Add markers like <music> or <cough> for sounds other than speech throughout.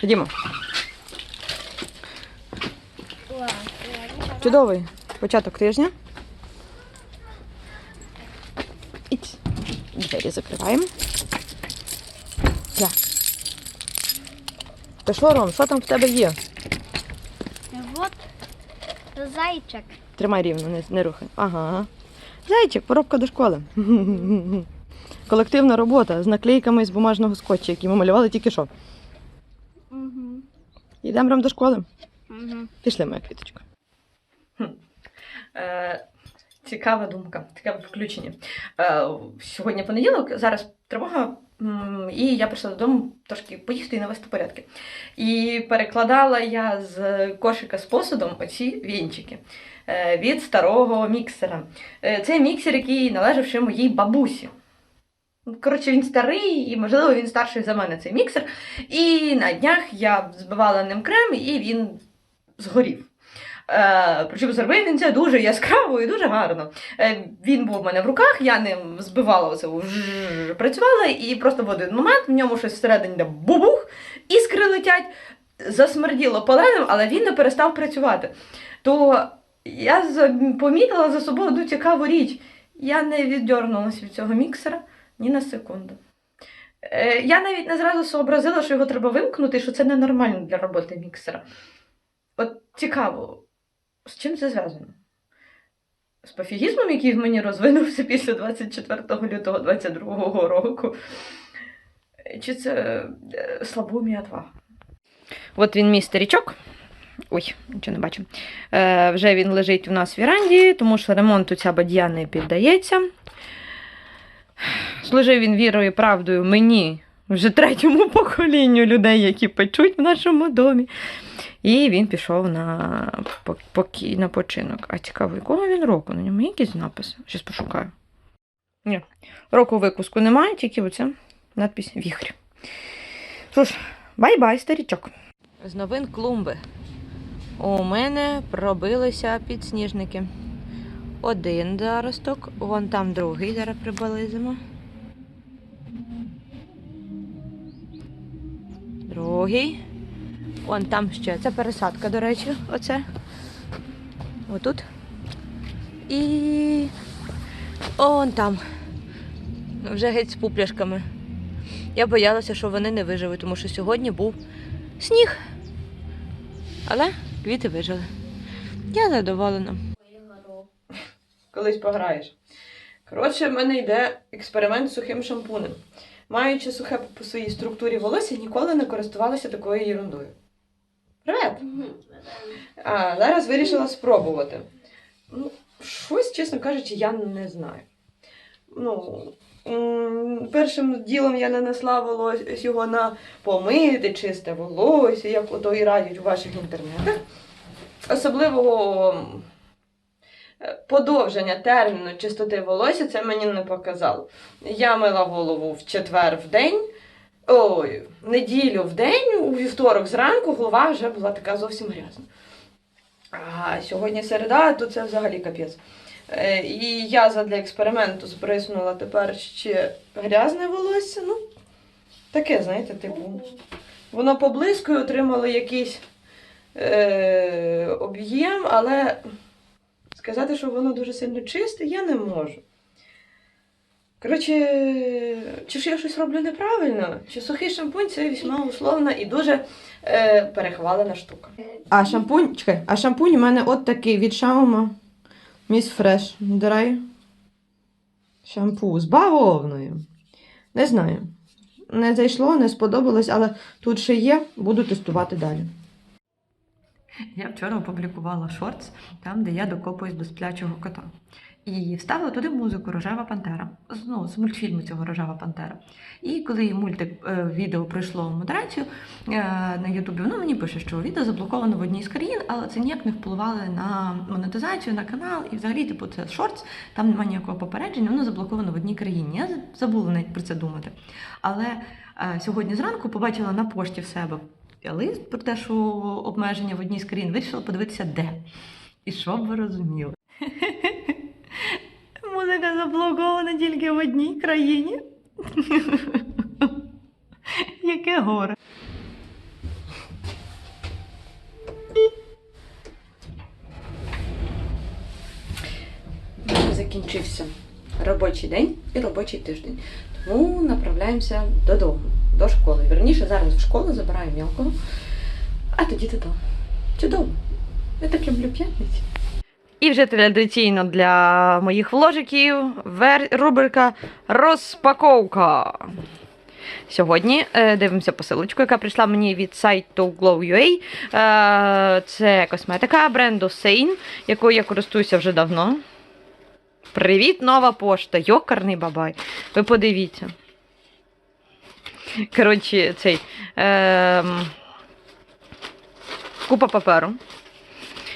Ходімо. Чудовий початок тижня. Двері закриваємо. Я. Та що, Ром, що там в тебе є? Вот зайчик. Тримай рівно, не, не рухай. Ага. Зайчик, поробка до школи. <laughs> Колективна робота з наклейками з бумажного скотчу, які ми малювали тільки що. Йдемо до школи. Угу. Пішли, моя квіточка. Е, цікава думка, цікаве включення. Е, сьогодні понеділок, зараз тривога, і я прийшла додому трошки поїсти і навести порядки. І перекладала я з кошика з посудом оці вінчики е, від старого міксера. Е, це міксер, який належав ще моїй бабусі. Коротше, він старий, і, можливо, він старший за мене цей міксер. І на днях я збивала ним крем, і він згорів. Е, причому зробив він це дуже яскраво і дуже гарно. Е, він був в мене в руках, я ним збивала оце, працювала, і просто в один момент в ньому щось всередині де бубух, іскри летять, засмерділо паленим, але він не перестав працювати. То я помітила за собою одну цікаву річ. Я не віддернулася від цього міксера ні на секунду. Е, я навіть не зразу сообразила, що його треба вимкнути, що це ненормально для роботи міксера. От цікаво, з чим це зв'язано? З пофігізмом, який в мені розвинувся після 24 лютого 22 року. Чи це е, слабоумі отвага? От він мій старічок. Ой, нічого не бачу. Е, вже він лежить у нас в віранді, тому що ремонту ця бадья не піддається. Служив він вірою і правдою мені, вже третьому <laughs> поколінню людей, які печуть в нашому домі. І він пішов на, пок- поки- на починок. А цікаво, якого він року? На ньому є якісь написи? Щас пошукаю. Ні. Року випуску немає, тільки оця надпись Віхрі. Що бай-бай, старічок. З новин клумби. У мене пробилися підсніжники. Один заросток, вон там другий, зараз приблизимо. Другий. Вон там ще. Це пересадка, до речі, оце. Отут. І он там. Вже геть з пупляшками. Я боялася, що вони не виживуть, тому що сьогодні був сніг. Але квіти вижили. Я задоволена. Колись пограєш. Коротше, в мене йде експеримент з сухим шампунем. Маючи сухе по своїй структурі волосся, ніколи не користувалася такою ерундою. Привет! А зараз вирішила спробувати. Ну, щось, чесно кажучи, я не знаю. Ну, першим ділом я нанесла волос його на помити, чисте волосся, як ото і радять у ваших інтернетах. Особливого подовження терміну чистоти волосся це мені не показало. Я мила голову в четвер в день. Ой, неділю в день, у вівторок зранку голова вже була така зовсім грязна. А сьогодні середа, то це взагалі капець. Е, І я задля експерименту збриснула тепер ще грязне волосся. Ну, таке, знаєте, типу. Воно поблискою отримало якийсь е, об'єм, але сказати, що воно дуже сильно чисте, я не можу. Коротше, чи ж я щось роблю неправильно, чи сухий шампунь це весьма условна і дуже е, перехвалена штука. А шампунь, чекай, а шампунь у мене от такий від Шаума Міс Фреш. Драй. Шампу з бавовною. Не знаю. Не зайшло, не сподобалось, але тут ще є, буду тестувати далі. Я вчора опублікувала шортс, там, де я докопуюсь до сплячого кота. І вставила туди музику Рожева Пантера. Ну, з мультфільму цього Рожева Пантера. І коли мультик е, відео пройшло модерацію е, на Ютубі, воно мені пише, що відео заблоковано в одній з країн, але це ніяк не впливало на монетизацію, на канал. І взагалі, типу, це шортс, там немає ніякого попередження, воно заблоковано в одній країні. Я забула навіть про це думати. Але е, сьогодні зранку побачила на пошті в себе лист про те, що обмеження в одній з країн, вирішила подивитися, де. І що б ви розуміли? <laughs> Музика заблокована тільки в одній країні. <laughs> Яке горе. Закінчився робочий день і робочий тиждень. Тому направляємося додому, до школи. Верніше, зараз в школу забираю мілкого, а тоді додому. Чудово. Я так люблю п'ятниці. І вже традиційно для моїх вложиків рубрика Розпаковка. Сьогодні е, дивимося посилочку, яка прийшла мені від сайту Glow.ua. Е, це косметика бренду Sein, якою я користуюся вже давно. Привіт, нова пошта! Йокарний бабай. Ви подивіться. <laughs> Коротше, цей. Е, купа паперу.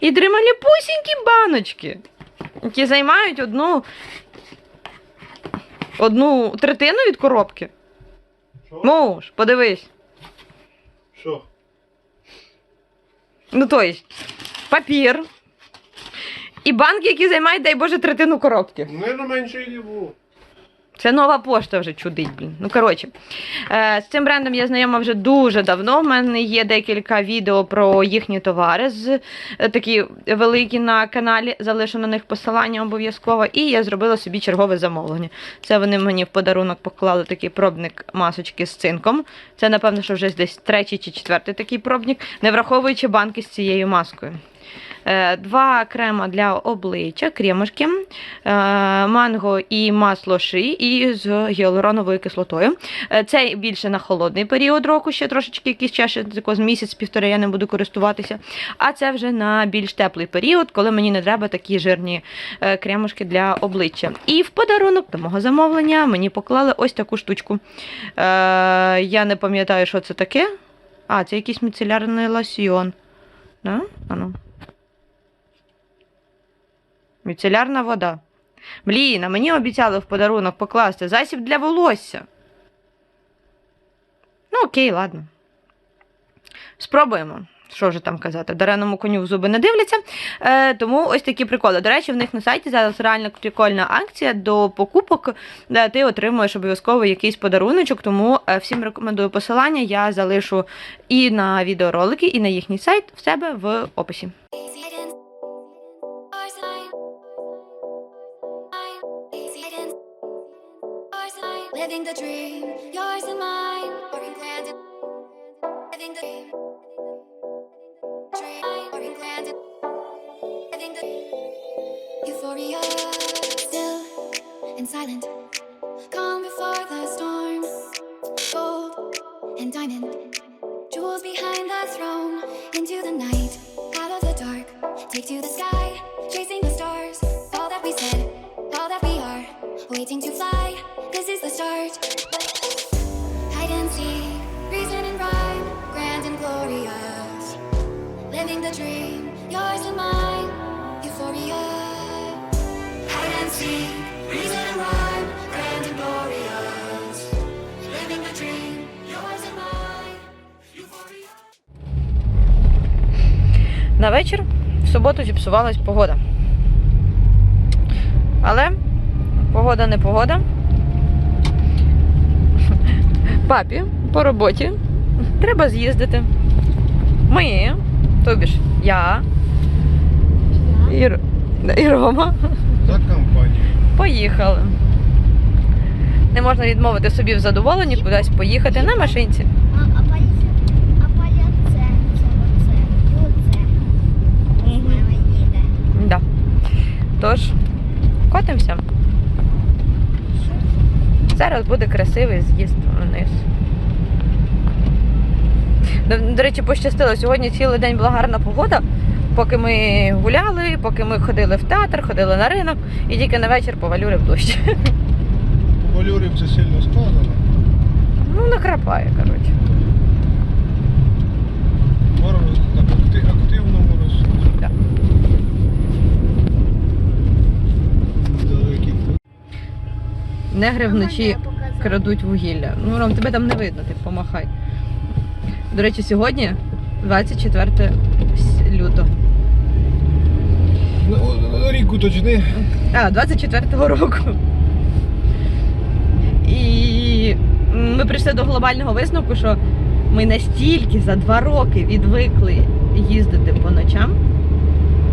І дрімаліпусінькі баночки, які займають одну, одну третину від коробки. Що? Муж, подивись. Що? Ну, то есть, папір. І банки, які займають, дай Боже, третину коробки. Наверно, менше і не було. Це нова пошта вже чудить, блін. Ну, коротше, е, з цим брендом я знайома вже дуже давно. У мене є декілька відео про їхні товари, з, е, такі великі на каналі, залишу на них посилання обов'язково. І я зробила собі чергове замовлення. Це вони мені в подарунок поклали такий пробник масочки з цинком. Це, напевно, що вже десь третій чи четвертий такий пробник, не враховуючи банки з цією маскою. Е, Два крема для обличчя, кремушки, е, манго і масло ши і з гіалуроновою кислотою. Е, Це більше на холодний період року, ще трошечки якийсь час, з місяць-півтора я не буду користуватися. А це вже на більш теплий період, коли мені не треба такі жирні кремушки для обличчя. І в подарунок до мого замовлення мені поклали ось таку штучку. Я не пам'ятаю, що це таке. А, це якийсь міцелярний лосьйон. Да? Ану. Міцелярна вода. Блін, а мені обіцяли в подарунок покласти засіб для волосся. Ну, окей, ладно. Спробуємо. Що вже там казати? Дареному коню в зуби не дивляться. Е, тому ось такі приколи. До речі, в них на сайті зараз реально прикольна акція до покупок, де ти отримуєш обов'язково якийсь подаруночок. Тому е, всім рекомендую посилання. Я залишу і на відеоролики, і на їхній сайт в себе в описі. The dream, yours and mine, or in grand. Living the dream, dream, or in grand. Living the euphoria, still and silent. Calm before the storm, gold and diamond. Jewels behind the throne, into the night, out of the dark. Take to the На вечір в суботу зіпсувалась погода. Але погода не погода. Папі по роботі треба з'їздити. Ми, тобі ж я і, і Рома За компанію. поїхали. Не можна відмовити собі в задоволенні кудись поїхати на машинці. А, а поліція, а поля це, це оце, оце. Їде. Да. Тож, котимося. Зараз буде красивий з'їзд До, речі, пощастило. Сьогодні цілий день була гарна погода. Поки ми гуляли, поки ми ходили в театр, ходили на ринок, і тільки на вечір повалюрив дощ. Валюрів це сильно сказано. Ну, накрапає, коротше. Мороз на акти- Да. Далекий. Негри вночі крадуть вугілля. Ну, Ром, тебе там не видно, ти помахай. До речі, сьогодні 24 с- лютого. Ну, Рік уточни. А, 24-го року. І ми прийшли до глобального висновку, що ми настільки за два роки відвикли їздити по ночам.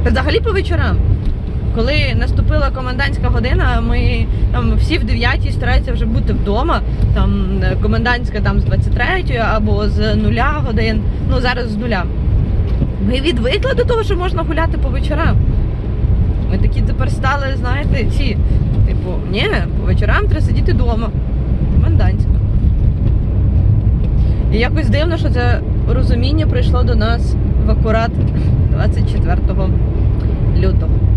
Та взагалі по вечорам. Коли наступила комендантська година, ми там всі в 9 стараються вже бути вдома. Там е, комендантська там з 23 або з нуля годин. Ну зараз з нуля. Ми відвикли до того, що можна гуляти по вечорам. Ми такі тепер стали, знаєте, ці. Типу, ні, по вечорам треба сидіти вдома. Комендантська. І якось дивно, що це розуміння прийшло до нас в акурат 24 лютого.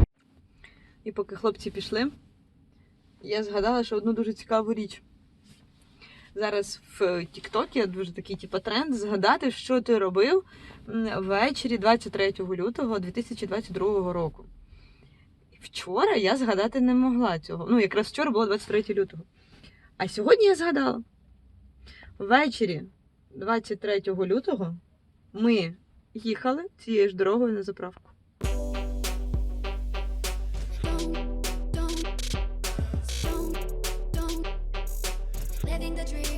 І поки хлопці пішли, я згадала, що одну дуже цікаву річ. Зараз в Тіктокі дуже такий типу, тренд згадати, що ти робив ввечері 23 лютого 2022 року. Вчора я згадати не могла цього. Ну, якраз вчора було 23 лютого. А сьогодні я згадала. Ввечері 23 лютого ми їхали цією ж дорогою на заправку. living the dream.